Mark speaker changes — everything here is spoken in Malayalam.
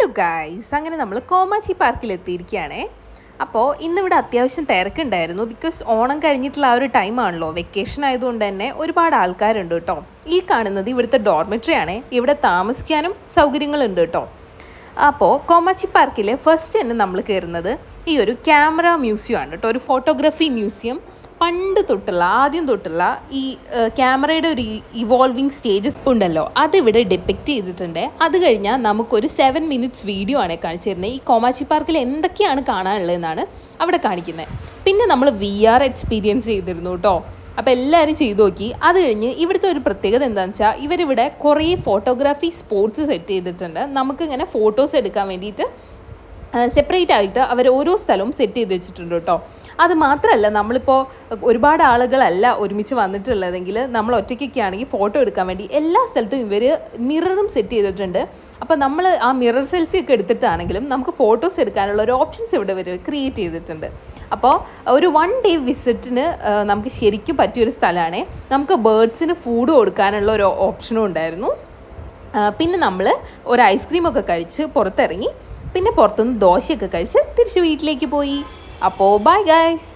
Speaker 1: ഹലോ ഗായ്സ് അങ്ങനെ നമ്മൾ കോമാച്ചി പാർക്കിൽ എത്തിയിരിക്കുകയാണേ. അപ്പോൾ ഇന്നിവിടെ അത്യാവശ്യം തിരക്കുണ്ടായിരുന്നു. ബിക്കോസ് ഓണം കഴിഞ്ഞിട്ടുള്ള ആ ഒരു ടൈമാണല്ലോ വെക്കേഷൻ ആയതുകൊണ്ട് തന്നെ ഒരുപാട് ആൾക്കാരുണ്ട് കേട്ടോ. ഈ കാണുന്നത് ഇവിടുത്തെ ഡോർമെട്രി ആണ്. ഇവിടെ താമസിക്കാനും സൗകര്യങ്ങളുണ്ട് കേട്ടോ. അപ്പോൾ കോമാച്ചി പാർക്കിലെ ഫസ്റ്റ് തന്നെ നമ്മൾ കയറുന്നത് ഈ ഒരു ക്യാമറ മ്യൂസിയം ആണ് കേട്ടോ. ഒരു ഫോട്ടോഗ്രാഫി മ്യൂസിയം പണ്ട് തൊട്ടുള്ള ആദ്യം തൊട്ടുള്ള ഈ ക്യാമറയുടെ ഒരു ഇവോൾവിങ് സ്റ്റേജസ് ഉണ്ടല്ലോ. അതിവിടെ ഡിപ്പിക്റ്റ് ചെയ്തിട്ടുണ്ട്. അത് കഴിഞ്ഞാൽ നമുക്കൊരു സെവൻ മിനിറ്റ്സ് വീഡിയോ ആണ് കാണിച്ചിരുന്നത്. ഈ കോമാച്ചി പാർക്കിൽ എന്തൊക്കെയാണ് കാണാനുള്ളതെന്നാണ് അവിടെ കാണിക്കുന്നത്. പിന്നെ നമ്മൾ വി ആർ എക്സ്പീരിയൻസ് ചെയ്തിരുന്നു കേട്ടോ അപ്പോൾ എല്ലാവരും ചെയ്തു നോക്കി. അത് കഴിഞ്ഞ് ഇവിടുത്തെ ഒരു പ്രത്യേകത എന്താണെന്ന് വെച്ചാൽ ഇവരിവിടെ കുറേ ഫോട്ടോഗ്രാഫി സ്പോർട്സ് സെറ്റ് ചെയ്തിട്ടുണ്ട്. നമുക്കിങ്ങനെ ഫോട്ടോസ് എടുക്കാൻ വേണ്ടിയിട്ട് സെപ്പറേറ്റ് ആയിട്ട് അവർ ഓരോ സ്ഥലവും സെറ്റ് ചെയ്ത് വെച്ചിട്ടുണ്ട് കേട്ടോ. അത് മാത്രമല്ല നമ്മളിപ്പോൾ ഒരുപാട് ആളുകളല്ല ഒരുമിച്ച് വന്നിട്ടുള്ളതെങ്കിൽ നമ്മൾ ഒറ്റയ്ക്കൊക്കെ ആണെങ്കിൽ ഫോട്ടോ എടുക്കാൻ വേണ്ടി എല്ലാ സ്ഥലത്തും ഇവർ മിററും സെറ്റ് ചെയ്തിട്ടുണ്ട്. അപ്പോൾ നമ്മൾ ആ മിറർ സെൽഫി ഒക്കെ എടുത്തിട്ടാണെങ്കിലും നമുക്ക് ഫോട്ടോസ് എടുക്കാനുള്ള ഒരു ഓപ്ഷൻസ് ഇവിടെ ഇവർ ക്രിയേറ്റ് ചെയ്തിട്ടുണ്ട്. അപ്പോൾ ഒരു വൺ ഡേ വിസിറ്റിന് നമുക്ക് ശരിക്കും പറ്റിയൊരു സ്ഥലമാണ്. നമുക്ക് ബേർഡ്സിന് ഫുഡ് കൊടുക്കാനുള്ള ഒരു ഓപ്ഷനും ഉണ്ടായിരുന്നു. പിന്നെ നമ്മൾ ഒരു ഐസ്ക്രീമൊക്കെ കഴിച്ച് പുറത്തിറങ്ങി. പിന്നെ പുറത്തുനിന്ന് ദോശയൊക്കെ കഴിച്ച് തിരിച്ച് വീട്ടിലേക്ക് പോയി. അപ്പോൾ ബൈ ഗൈസ്